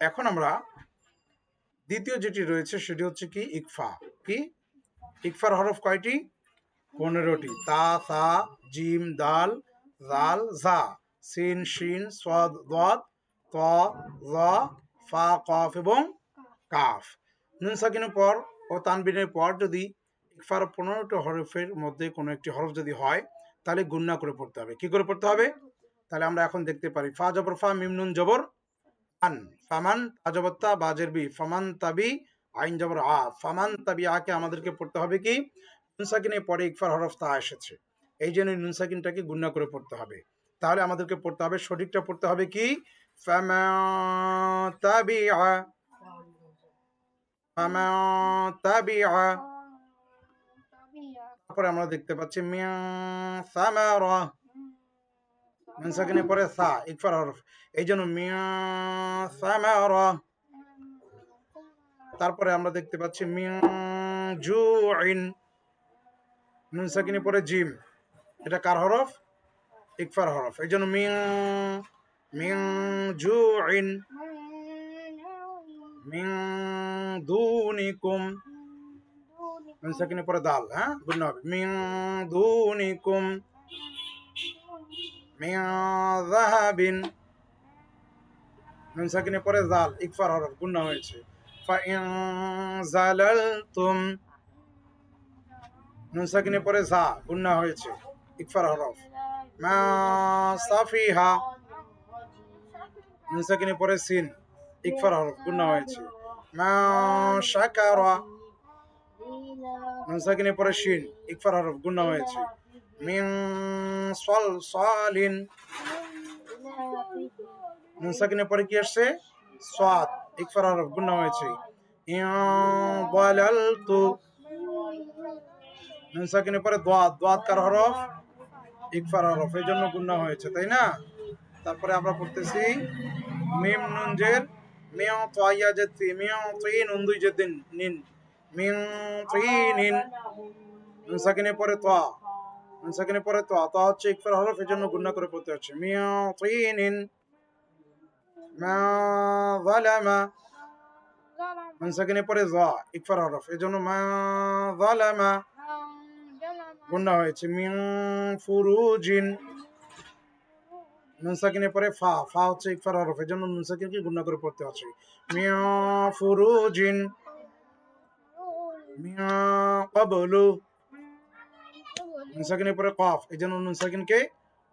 এখন আমরা দ্বিতীয় যেটি রয়েছে সেটি হচ্ছে কি ইকফা। কি? ইকফার হরফ কয়টি? পনেরোটি। তা, সা, জিম, দাল, জাল, জা। সিন, শিন, সদ ত ফা, কফ এবং কাফ। নুন সাকিনের পর ও তানবিনের পর যদি ইকফার পনেরোটি হরফের মধ্যে কোনো একটি হরফ যদি হয়, তাহলে গুন্না করে পড়তে হবে। কি করে পড়তে হবে? তাহলে আমরা এখন দেখতে পারি ফা, জবর, ফা মিমনুন জবর। আন ফামান তাজবত্তা বাজের ফামান তাবি আইন জবর আ, ফামান তাবি আকে আমাদেরকে পড়তে হবে কি? নুনসাকিনের পরে ইকফার হরফ তা এসেছে। এই জন্য নুন সাকিনটাকে গুন্না করে পড়তে হবে। তাহলে আমাদেরকে পড়তে হবে, সঠিকটা পড়তে হবে কি? তারপরে আমরা দেখতে পাচ্ছি মিয়া সামারা। নুন সাকিনের পরে সা ইকফার হরফ এই জন্য মিয়া সামারা। তারপরে আমরা দেখতে পাচ্ছি মিয়া জুইন। নুন সাকিনের পরে জিম। এটা কার হরফ? ইকফার হরফ। এই জন্য মিয়া মিয়া জুইন। মিন দুনিকুম। নুন পরে দাল হ্যাঁ? গুণ হবে মিন দুনিকুম। মিন পরে জাল, ইকফার হরফ, গুণ হয়েছে। ফাইন জালালতুম। নুন সাকিনের পরে জা, গুণ হয়েছে, ইকফার হরফ। মা সাফিহা। নুন পরে সিন, ইকফার হরফ, গুণ হয়েছে। মা শাকারা। নুন পরে শিন, ইকফার হরফ, গুণ হয়েছে। মিন সল সলিন নুন সাকিনের পরে কি আসছে? সাদ ইকফার হরফ গুণ হয়েছে। ইয়ালালতু নুন সাকিনের পরে দোয়াত। দোয়াত কার হরফ? ইকফার হরফ জন্য গুণ হয়েছে, তাই না? তারপরে আমরা পড়তেছি মিম নুন জের। মিয়া তাইয়া যে তি মিয়া তিন উন্দুই যে দিন নিন। তিনিন। নুন সাকিনের পরে তোয়া সাকিনের পরে তোয়া তোয়া হচ্ছে ইকফার হরফ এই জন্য গুণ করে পড়তে হচ্ছে। মিয়া তিনিন, মা যালামা। সাকিনের পরে জা ইকফার হরফ এই জন্য মা যালামা। গুণ হয়েছে মিন ফুরুজিন। নুন সাকিনের পরে ফা ফা হচ্ছে ইকফার হরফ এই জন্য নুন সাকিনকে গুণ করে পড়তে হচ্ছে। মিয়া ফুরুজিন। মিয়া ক্বাবলু নুন সাকিনের পরে কফ, এই জন্য নুন সাকিনকে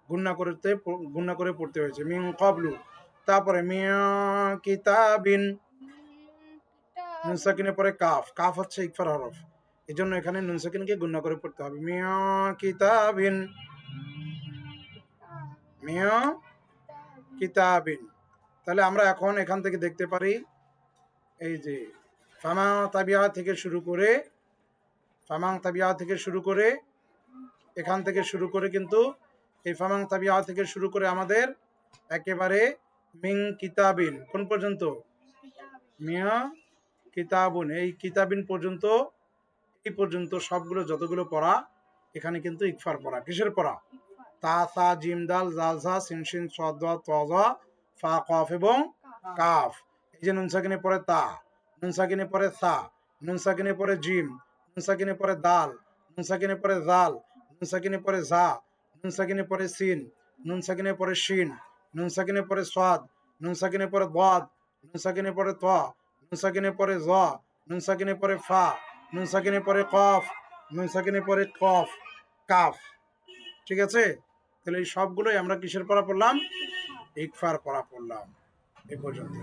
গুন্না করতে গুন্না করে পড়তে হয়েছে। মিন কবলু, তারপরে মিয়া কিতাবিন নুন সাকিনের পরে কাফ কাফ হচ্ছে ইকফার হরফ, এই জন্য এখানে নুন সাকিনকে গুন্না করে পড়তে হবে। মিয়া কিতাবিন মিয়া কিতাবিন, তাহলে আমরা এখন এখান থেকে দেখতে পারি, এই যে ফামা তাবিয়া থেকে শুরু করে, ফামাং তাবিয়া থেকে শুরু করে এখান থেকে শুরু করে কিন্তু এই ফামাং তাবিয়া থেকে শুরু করে আমাদের একেবারে মিং কিতাবিন। কোন পর্যন্ত? মিয়া কিতাবুন। এই কিতাবিন পর্যন্ত, এই পর্যন্ত সবগুলো যতগুলো পড়া, এখানে কিন্তু ইকফার পড়া। কিসের পড়া? তা, সা, জিম, দাল জাল ঝা, সিন সিন ফা, কফ এবং কাফ। এই যে নুন সাকিনে পরে তা, নুন সাকিনে পরে সা, নুন সাকিনে পরে জিম, নুন সাকিনে পরে দাল, নুন সাকিনে পরে জাল নুন সাকিনে পরে ঝা নুন সাকিনে পরে সিন নুন সাকিনে পরে শিন নুন সাকিনে পরে সাদ নুন সাকিনে পরে দাদ নুন সাকিনে পরে ত নুন সাকিনে পরে জ নুন সাকিনে পরে ফা নুন সাকিনে পরে কফ নুন সাকিনে পরে কফ কাফ ঠিক আছে তাহলে এই সবগুলোই আমরা কিসের পড়া পড়লাম ইকফার পড়া পড়লাম এ পর্যন্ত